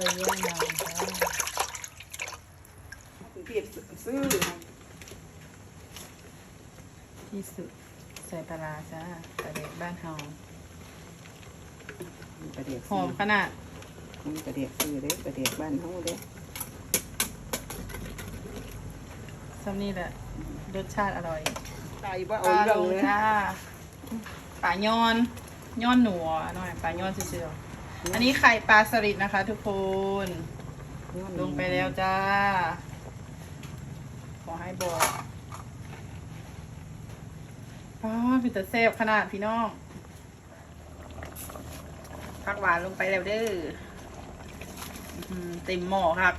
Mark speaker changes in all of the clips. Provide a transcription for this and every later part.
Speaker 1: เคยเยี่ยมมาจ้า
Speaker 2: เปียกซื้อ
Speaker 1: ที่สุดใส่ปลาร้าจ้าปลาเด็กบ้านเฮา
Speaker 2: กระเดียก
Speaker 1: หอมขนาด
Speaker 2: มันกระเดียกซื้อเด้กระเดียกบ้านเฮาเด้
Speaker 1: ซ้ำนี่แหละรสชาติอร่อย
Speaker 2: ตายบ่
Speaker 1: ป
Speaker 2: เอา
Speaker 1: ลา
Speaker 2: เรื่
Speaker 1: ล
Speaker 2: อง
Speaker 1: ง
Speaker 2: เลย
Speaker 1: จ้าปลาย้อนย้อนหนัวหน่อยปลาย้อนเฉยๆ อันนี้ไข่ปลาสลิดนะคะ ทุกคน ลงไปแล้วจ้า ขอให้บอกป้าพิตาเซฟขนาดพี่น้องผักหวานลงไปแล้วเด้ออื้อหือเต็มหม้อครับ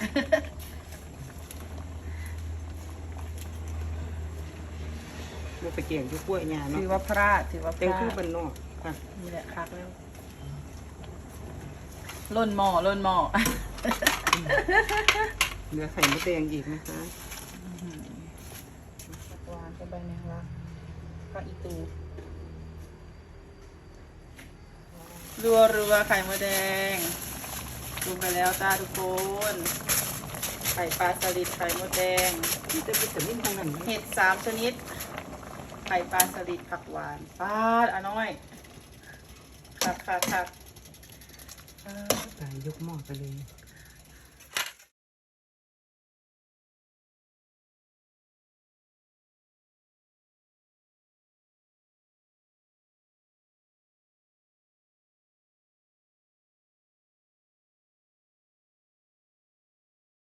Speaker 2: มันไปเกี่ยงที่กล้วยหญ้าเนาะ
Speaker 1: ถือว่าพลาดถือว่าพ
Speaker 2: เต็ม
Speaker 1: ลา
Speaker 2: คือ
Speaker 1: ด
Speaker 2: บ้านนอกค่ะ
Speaker 1: นี่แหละคักแล้ว ล่นหม้อล่นหม้อ
Speaker 2: เหลือไข่มดแดงอีกนะคะ
Speaker 1: ผักหวานกับใบแมงลักผักอีตูรัวรัวๆไข่มดแดงลงไปแล้วจ้าทุกคน ไข่ปลาสลิดไข่มดแดง
Speaker 2: ที่จะเป็นสมินทางนั้นนะ
Speaker 1: เห็ดสามชนิด ไข่ปลาสลิดผักหวานปลาดอะน้อยคักคักคักปาด
Speaker 2: ตายยกหม้อไปเลย